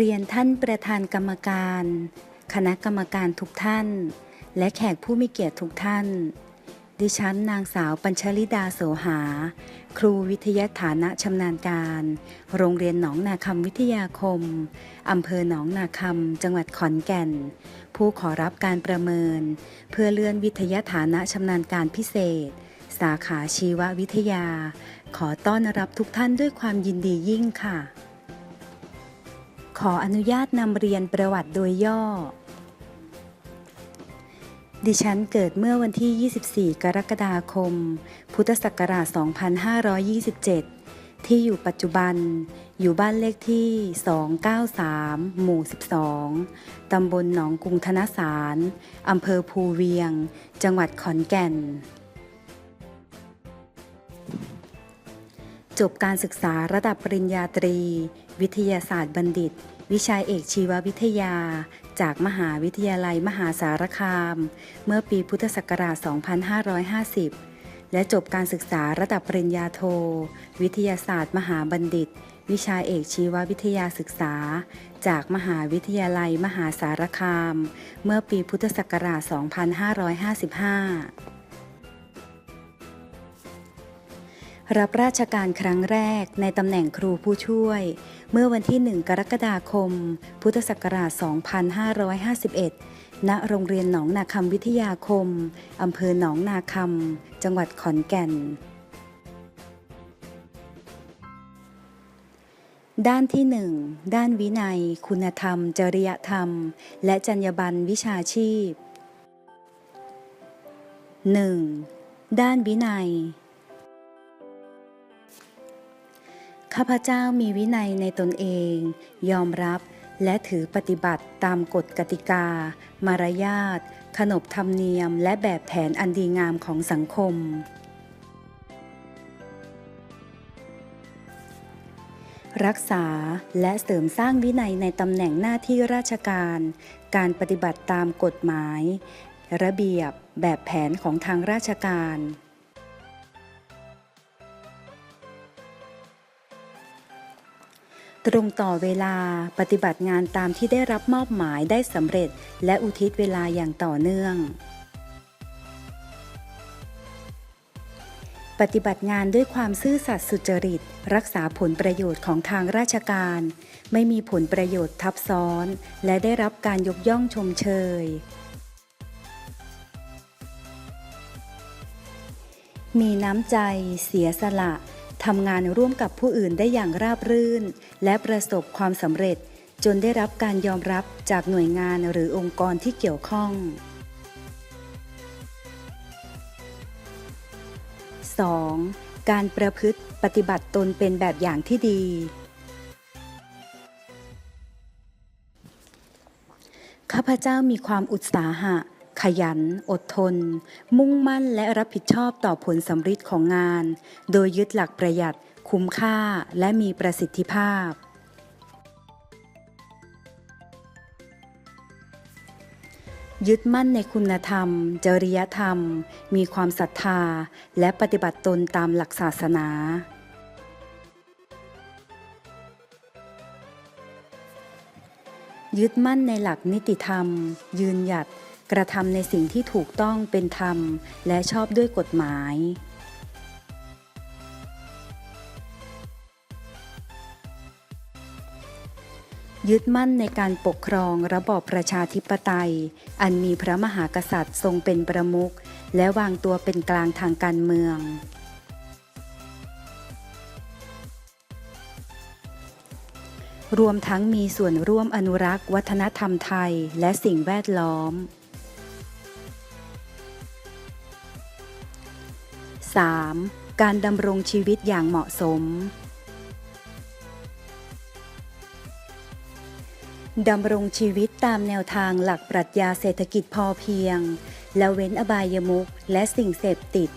เรียนท่านประธานกรรมการ คณะกรรมการทุกท่าน และแขกผู้มีเกียรติทุกท่าน ดิฉันนางสาวปัญชลิดาโสหา ครูวิทยาฐานะชำนาญการ โรงเรียนหนองนาคำวิทยาคม อำเภอหนองนาคำจังหวัดขอนแก่น ผู้ขอรับการประเมิน เพื่อเลื่อนวิทยาฐานะชำนาญการพิเศษ สาขาชีววิทยา ขอต้อนรับทุกท่านด้วยความยินดียิ่งค่ะ ขออนุญาตนำเรียนประวัติโดยย่อ ดิฉันเกิดเมื่อวันที่ 24 กรกฎาคม พุทธศักราช 2527 ที่อยู่ปัจจุบัน อยู่บ้านเลขที่ 293 หมู่ 12 ตำบลหนองกรุงธนสาร อำเภอภูเวียง จังหวัดขอนแก่น จบการศึกษาระดับปริญญาตรี วิทยาศาสตร์บัณฑิต วิชาเอกชีววิทยา จากมหาวิทยาลัยมหาสารคาม เมื่อปีพุทธศักราช 2550 และจบการศึกษาระดับปริญญาโท วิทยาศาสตร์ มหาบัณฑิต วิชาเอกชีววิทยาศึกษา จากมหาวิทยาลัยมหาสารคาม เมื่อปีพุทธศักราช 2555 รับราชการครั้งแรกในตำแหน่งครูผู้ช่วย เมื่อวันที่ 1 กรกฎาคม พุทธศักราช 2551 ณ โรงเรียนหนองนาคำวิทยาคม อำเภอหนองนาคำ จังหวัดขอนแก่น ด้านที่ 1 ด้านวินัย คุณธรรม จริยธรรม และจรรยาบรรณวิชาชีพ 1. ด้านวินัย ข้าพเจ้ามีวินัยในตนเอง ยอมรับและถือปฏิบัติตามกฎกติกา มารยาท ขนบธรรมเนียม และแบบแผนอันดีงามของสังคม รักษาและเสริมสร้างวินัยในตำแหน่งหน้าที่ราชการ การปฏิบัติตามกฎหมาย ระเบียบแบบแผนของทางราชการ ตรงต่อเวลาปฏิบัติงานตามที่ได้รับมอบหมายได้สำเร็จ และอุทิศเวลาอย่างต่อเนื่อง ปฏิบัติงานด้วยความซื่อสัตย์สุจริต รักษาผลประโยชน์ของทางราชการ ไม่มีผลประโยชน์ทับซ้อน และได้รับการยกย่องชมเชย มีน้ำใจ เสียสละ ทำงานร่วมกับผู้อื่นได้อย่างราบรื่น และประสบความสำเร็จ จนได้รับการยอมรับจากหน่วยงานหรือองค์กรที่เกี่ยวข้อง 2. การประพฤติปฏิบัติตนเป็นแบบอย่างที่ดี ข้าพเจ้ามีความอุตสาหะ ขยัน อดทน มุ่งมั่นและรับผิดชอบต่อผลสำเร็จของงาน โดยยึดหลักประหยัด คุ้มค่า และมีประสิทธิภาพ ยึดมั่นในคุณธรรม จริยธรรม มีความศรัทธา และปฏิบัติตนตามหลักศาสนายึดมั่นในหลักนิติธรรม ยืนหยัด กระทำในสิ่งที่ถูกต้องเป็นธรรม และชอบด้วยกฎหมาย ยึดมั่นในการปกครองระบอบประชาธิปไตย อันมีพระมหากษัตริย์ทรงเป็นประมุขและวางตัวเป็นกลางทางการเมือง รวมทั้งมีส่วนร่วมอนุรักษ์ วัฒนธรรมไทยและสิ่งแวดล้อม 3. การดำรงชีวิตอย่างเหมาะสมดำรงชีวิตตามแนวทางหลักปรัชญาเศรษฐกิจพอเพียง และเว้นอบายมุขและสิ่งเสพติด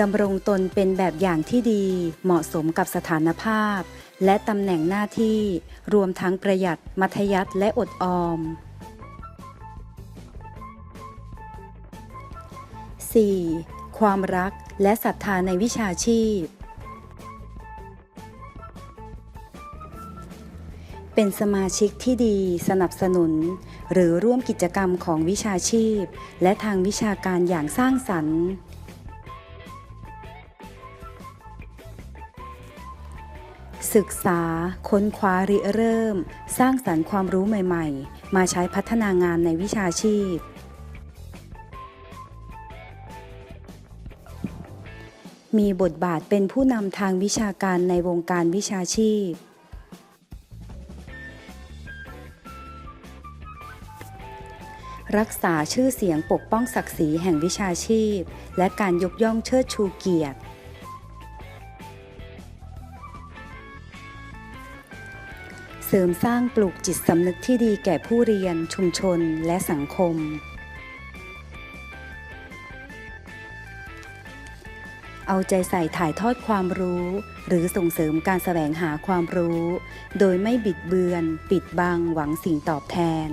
ดำรงตนเป็นแบบอย่างที่ดี เหมาะสมกับสถานภาพ และตำแหน่งหน้าที่ รวมทั้งประหยัดมัธยัติและอดออม 4. ความรักและศรัทธาในวิชาชีพ เป็นสมาชิกที่ดีสนับสนุน หรือร่วมกิจกรรมของวิชาชีพ และทางวิชาการอย่างสร้างสรรค์ ศึกษา ค้นคว้าริเริ่ม สร้างสรรค์ความรู้ใหม่ ๆ มาใช้พัฒนางานในวิชาชีพ มีบทบาทเป็นผู้นำทางวิชาการในวงการวิชาชีพ รักษาชื่อเสียงปกป้องศักดิ์ศรีแห่งวิชาชีพ และการยกย่องเชิดชูเกียรติ เสริมสร้างปลูกจิตสำนึกที่ดีแก่ผู้เรียนชุมชนและสังคม เอาใจใส่ถ่ายทอดความรู้ หรือส่งเสริมการแสวงหาความรู้ โดยไม่บิดเบือน ปิดบัง หวังสิ่งตอบแทน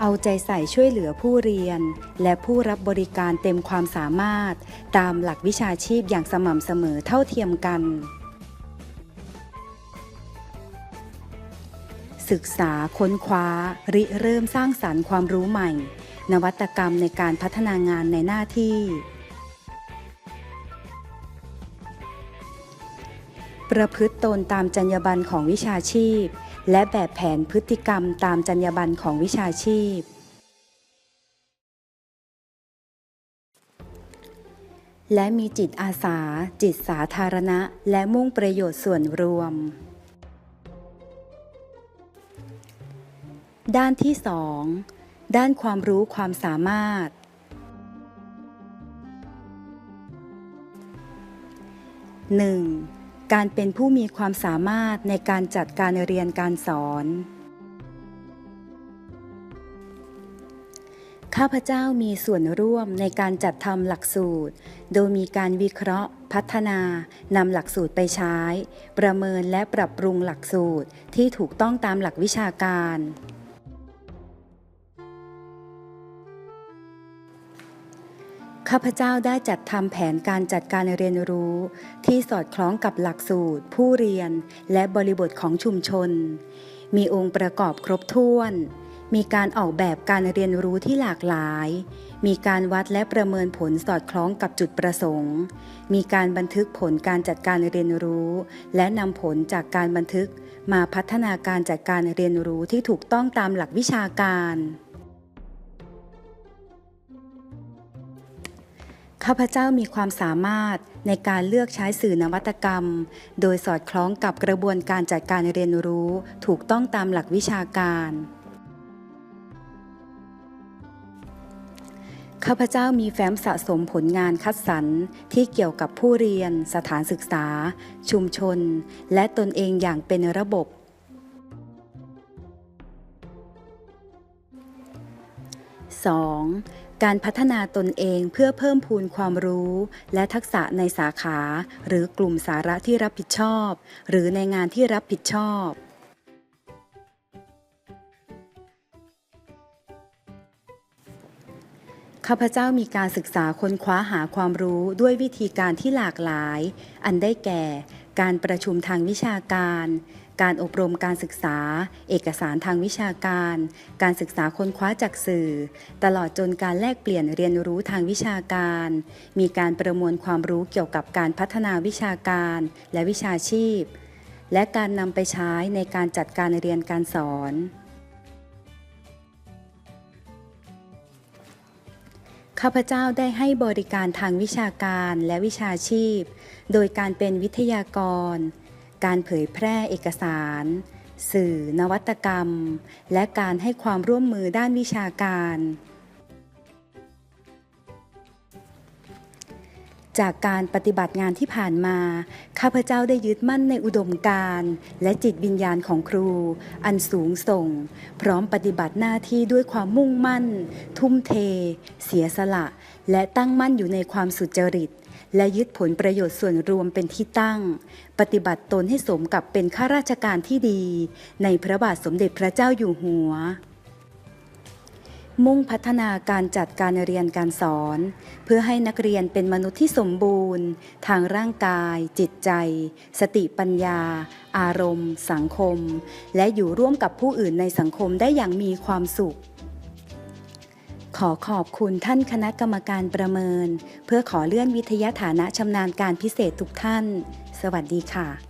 เอาใจใส่ช่วยเหลือผู้เรียน และผู้รับบริการเต็มความสามารถ ตามหลักวิชาชีพอย่างสม่ำเสมอเท่าเทียมกัน ศึกษาค้นคว้า ริเริ่มสร้างสรรค์ความรู้ใหม่ นวัตกรรมในการพัฒนางานในหน้าที่ ประพฤติตนตามจรรยาบรรณของวิชาชีพ และแบบแผนพฤติกรรมตามจรรยาบรรณของวิชาชีพ และมีจิตอาสา จิตสาธารณะ และมุ่งประโยชน์ส่วนรวมด้านที่ 2 ด้านความรู้ความสามารถ 1. การเป็นผู้มีความสามารถในการจัดการเรียนการสอน ข้าพเจ้ามีส่วนร่วมในการจัดทำหลักสูตร โดยมีการวิเคราะห์ พัฒนานำหลักสูตรไปใช้ ประเมินและปรับปรุงหลักสูตรที่ถูกต้องตามหลักวิชาการ ข้าพเจ้าได้จัดทำแผนการจัดการเรียนรู้ ที่สอดคล้องกับหลักสูตร ผู้เรียน และบริบทของชุมชน มีองค์ประกอบครบถ้วน มีการออกแบบการเรียนรู้ที่หลากหลาย มีการวัดและประเมินผลสอดคล้องกับจุดประสงค์ มีการบันทึกผลการจัดการเรียนรู้ และนำผลจากการบันทึก มาพัฒนาการจัดการเรียนรู้ที่ถูกต้องตามหลักวิชาการ ข้าพเจ้ามีความสามารถในการเลือกใช้สื่อนวัตกรรม โดยสอดคล้องกับกระบวนการจัดการเรียนรู้ถูกต้องตามหลักวิชาการข้าพเจ้ามีแฟ้มสะสมผลงานคัดสรรที่เกี่ยวกับผู้เรียน สถานศึกษา ชุมชน และตนเองอย่างเป็นระบบ 2. การพัฒนาตนเองเพื่อเพิ่มพูนความรู้ และทักษะในสาขา หรือกลุ่มสาระที่รับผิดชอบ หรือในงานที่รับผิดชอบ ข้าพเจ้ามีการศึกษาค้นคว้าหาความรู้ด้วยวิธีการที่หลากหลาย อันได้แก่ การประชุมทางวิชาการ การอบรมการศึกษา เอกสารทางวิชาการ การศึกษาค้นคว้าจากสื่อ ตลอดจนการแลกเปลี่ยนเรียนรู้ทางวิชาการ มีการประมวลความรู้เกี่ยวกับการพัฒนาวิชาการและวิชาชีพ และการนำไปใช้ในการจัดการเรียนการสอน ข้าพเจ้าได้ให้บริการทางวิชาการและวิชาชีพ โดยการเป็นวิทยากร การเผยแพร่เอกสาร สื่อ นวัตกรรม และการให้ความร่วมมือด้านวิชาการ จากการปฏิบัติงานที่ผ่านมา ข้าพเจ้าได้ยึดมั่นในอุดมการณ์และจิตวิญญาณของครู อันสูงส่ง พร้อมปฏิบัติหน้าที่ด้วยความมุ่งมั่น ทุ่มเท เสียสละ และตั้งมั่นอยู่ในความสุจริต และยึดผลประโยชน์ส่วนรวมเป็นที่ตั้ง ปฏิบัติตนให้สมกับเป็นข้าราชการที่ดี ในพระบาทสมเด็จพระเจ้าอยู่หัว มุ่งพัฒนาการจัดการเรียนการสอน เพื่อให้นักเรียนเป็นมนุษย์ที่สมบูรณ์ ทางร่างกาย จิตใจ สติปัญญา อารมณ์ สังคม และอยู่ร่วมกับผู้อื่นในสังคมได้อย่างมีความสุข ขอขอบคุณท่านคณะกรรมการประเมิน เพื่อขอเลื่อนวิทยาฐานะชำนาญการพิเศษทุกท่าน สวัสดีค่ะ